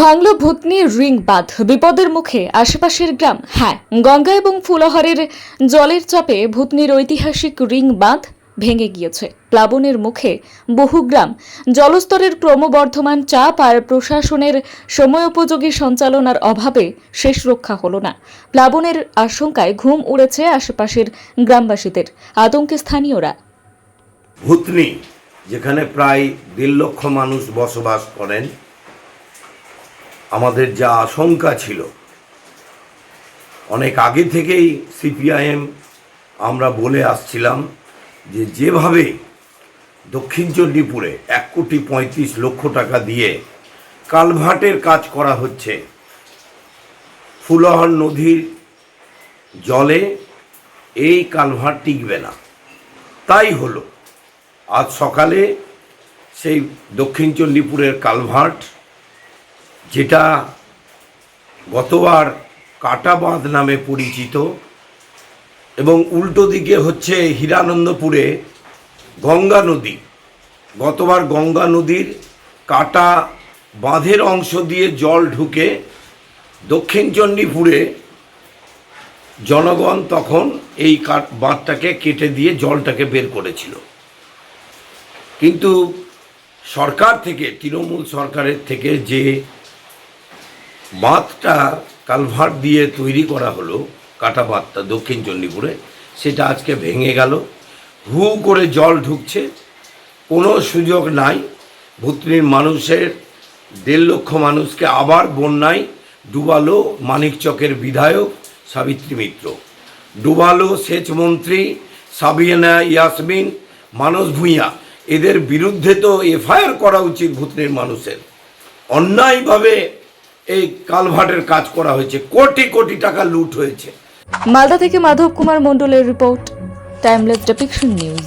ভাঙল ভূতনি রিং বাঁধ। বিপদের মুখে আশেপাশের গ্রাম হ্যাঁ গঙ্গা এবং ফুলহরের জলের চাপে ভূতনির ঐতিহাসিক রিং বাঁধ ভেঙে গিয়েছে। প্লাবনের মুখে বহু গ্রাম। জলস্তরের ক্রমবর্ধমান চাপ আর প্রশাসনের সময়োপযোগী সঞ্চালনার অভাবে শেষ রক্ষা হলো না। প্লাবনের আশঙ্কায় ঘুম উড়েছে আশেপাশের গ্রামবাসীদের, আতঙ্কে স্থানীয়রা। ভূতনি, যেখানে প্রায় দেড় লক্ষ মানুষ বসবাস করেন আমাদের যা আশঙ্কা ছিল। অনেক আগে থেকেই সিপিআইএম আমরা বলে আসছিলাম যে যেভাবে দক্ষিণ চণ্ডীপুরে এক কোটি পঁয়ত্রিশ লক্ষ টাকা দিয়ে কালভার্টের কাজ করা হচ্ছে, ফুলহর নদীর জলে এই কালভার্ট টিকবে না। তাই হলো, আজ সকালে সেই দক্ষিণ চণ্ডীপুরের কালভার্ট যেটা গতবার কাটা বাঁধ নামে পরিচিত এবং উল্টো দিকে হচ্ছে হীরানন্দপুরে গঙ্গা নদী। গতবার গঙ্গা নদীর কাটা বাঁধের অংশ দিয়ে জল ঢুকে দক্ষিণ চণ্ডীপুরে জনগণ তখন এই কাঠ বাঁধটাকে কেটে দিয়ে জলটাকে বের করেছিল। কিন্তু সরকার থেকে, তৃণমূল সরকারের থেকে যে বাঁধটা কালভার্ট দিয়ে তৈরি করা হলো, কাটা বাঁধটা দক্ষিণ চণ্ডীপুরে। সেটা আজকে ভেঙে গেল। হু করে জল ঢুকছে। কোনো সুযোগ নাই। ভুতনির মানুষের দেড় লক্ষ মানুষকে আবার বন্যায় ডুবালো মানিকচকের বিধায়ক সাবিত্রী মিত্র। ডুবালো সেচমন্ত্রী সাবিয়ানা ইয়াসমিন, মানস ভূঁইয়া। এদের বিরুদ্ধে তো এফআইআর করা উচিত ভূতনির মানুষের। অন্যায়ভাবে এই কালভার্টের কাজ করা হয়েছে। কোটি কোটি টাকা লুট হয়েছে। মালদা থেকে মাধব কুমার মণ্ডলের রিপোর্ট টাইমলেস ডেপিকশন নিউজ